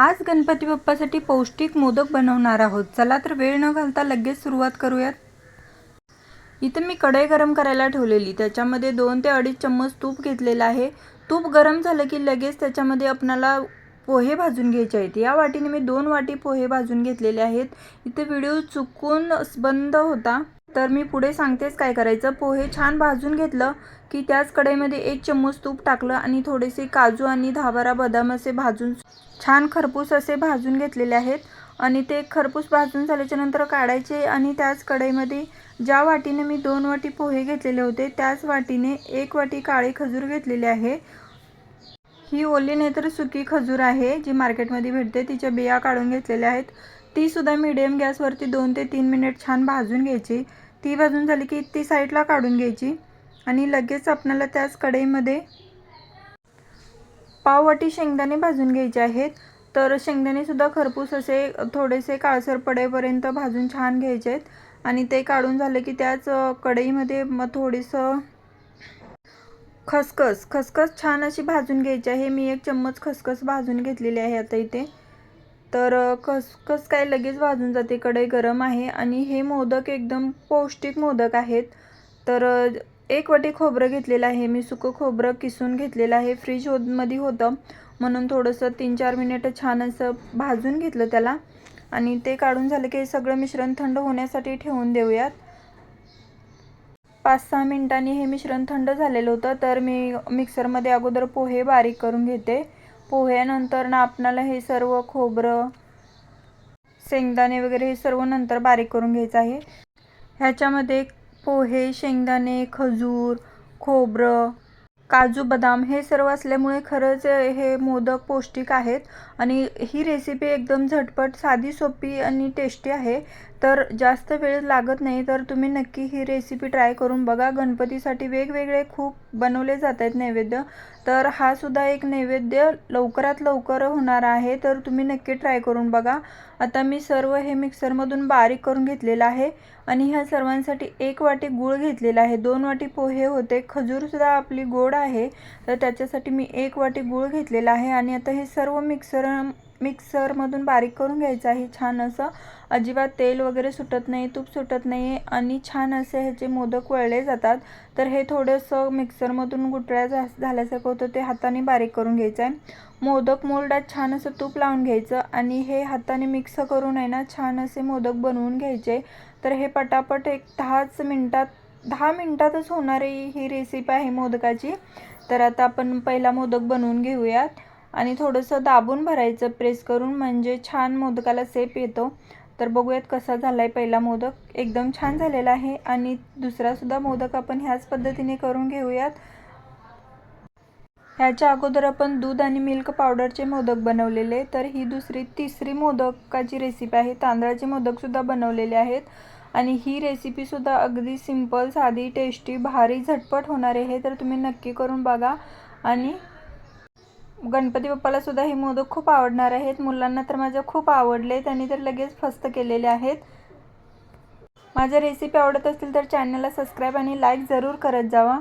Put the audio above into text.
आज गणपती बाप्पासाठी पौष्टिक मोदक बनवणार आहोत. चला तर वेळ न घालता लगेच सुरुवात करूयात. इथं मी कढई गरम करायला ठेवलेली. त्याच्यामध्ये दोन ते अडीच चम्मच तूप घेतलेलं आहे. तूप गरम झालं की लगेच त्याच्यामध्ये आपणाला पोहे भाजून घ्यायचे आहेत. या वाटीने मी दोन वाटी पोहे भाजून घेतलेले आहेत. इथे व्हिडिओ चुकून बंद होता. तर मी पुढे सांगतेच काय करायचं. पोहे छान भाजून घेतलं की त्याच कढईमध्ये एक चम्मच तूप टाकलं आणि थोडेसे काजू आणि दहा बदाम असे भाजून छान खरपूस असे भाजून घेतलेले आहेत. आणि ते खरपूस भाजून झाल्याच्यानंतर काढायचे आणि त्याच कढईमध्ये ज्या वाटीने मी दोन वाटी पोहे घेतलेले होते त्याच वाटीने एक वाटी काळे खजूर घेतलेले आहे. ही ओली नाही तर सुकी खजूर आहे जी मार्केटमध्ये भेटते तिच्या बिया काढून घेतलेल्या आहेत. ती सुद्धा मिडियम गॅसवरती दोन ते तीन मिनिट छान भाजून घ्यायची. ती भाजून झाली की ती साईडला काढून घ्यायची आणि लगेच आपल्याला त्याच कढईमध्ये पाववाटी शेंगदाणे भाजून घ्यायचे आहेत. तर शेंगदाणेसुद्धा खरपूस असे थोडेसे काळसर पडेपर्यंत भाजून छान घ्यायचे आहेत. आणि ते काढून झाले की त्याच कढईमध्ये मग थोडंसं खसखस खसखस छान अशी भाजून घ्यायची आहे. मी एक चम्मच खसखस भाजून घेतलेली आहे आता इथे. तर खसखस काय लगेच भाजून जाते? कढई गरम आहे आणि हे मोदक एकदम पौष्टिक मोदक आहेत. तर एक वाटी खोबरं घेतलेलं आहे. मी सुकं खोबरं किसून घेतलेलं आहे. फ्रीजमध्ये होतं. म्हणून थोडंसं तीन चार मिनिटं छान असं भाजून घेतलं त्याला. आणि ते काढून झालं की सगळं मिश्रण थंड होण्यासाठी ठेवून देऊयात. पाच सहा मिनिटांनी हे मिश्रण थंड झालेलं होतं. तर मी मिक्सरमध्ये अगोदर पोहे बारीक करून घेते. पोह्यानंतर ना आपणाला हे सर्व खोबरं शेंगदाणे वगैरे हे सर्व नंतर बारीक करून घ्यायचं आहे. ह्याच्यामध्ये पोहे शेंगदाणे खजूर खोबरं काजू बदाम हे सर्व असल्यामुळे खरंच हे मोदक पौष्टिक आहेत. आणि ही रेसिपी एकदम झटपट साधी सोपी आणि टेस्टी आहे. तर जास्त वेळ लागत नाही तर तुम्ही नक्की ही रेसिपी ट्राय करून बघा. गणपतीसाठी वेगवेगळे खूप बनवले जात आहेत नैवेद्य. तर हा सुद्धा एक नैवेद्य लवकरात लवकर होणार आहे तर तुम्ही नक्की ट्राय करून बघा. आता मी सर्व हे मिक्सरमधून बारीक करून घेतलेलं आहे. आणि ह्या सर्वांसाठी एक वाटी गूळ घेतलेला आहे. दोन वाटी पोहे होते. खजूरसुद्धा आपली गोड आहे. तर त्याच्यासाठी मी एक वाटी गूळ घेतलेला आहे. आणि आता हे सर्व मिक्सर मिक्सरमधून बारीक करून घ्यायचं आहे. छान असं अजिबात तेल वगैरे सुटत नाही तूप सुटत नाही आणि छान असे ह्याचे मोदक वळले जातात. तर हे थोडंसं मिक्सरमधून गुटळ्या झा झाल्यासारखं होतं ते हाताने बारीक करून घ्यायचं आहे. मोदक मोल्डात छान असं तूप लावून घ्यायचं आणि हे हाताने मिक्स करून आहे ना छान असे मोदक बनवून घ्यायचे. तर हे पटापट एक दहाच मिनटात दहा मिनटातच होणारी ही रेसिपी आहे मोदकाची. तर आता आपण पहिला मोदक बनवून घेऊयात. आणि थोडंसं दाबून भरायचं प्रेस करून म्हणजे छान मोदकाला सेप येतो. तर बघूयात कसा झाला आहे पहिला मोदक. एकदम छान झालेला आहे आणि दुसरासुद्धा मोदक आपण ह्याच पद्धतीने करून घेऊयात. ह्याच्या अगोदर आपण दूध आणि मिल्क पावडरचे मोदक बनवलेले तर ही दुसरी तिसरी मोदकाची रेसिपी आहे. तांदळाचे मोदकसुद्धा बनवलेले आहेत. आणि ही रेसिपीसुद्धा अगदी सिंपल साधी टेस्टी भारी झटपट होणार आहे. तर तुम्ही नक्की करून बघा. आणि गणपती बाप्पाला सुद्धा हे मोदक खूप आवडणार आहेत. मुलांना तर माझ्या खूप आवडले त्यांनी तर लगेच फस्त केलेले आहेत. माझ्या रेसिपी आवडत असतील तर चॅनलला सबस्क्राईब आणि लाईक जरूर करत जावा.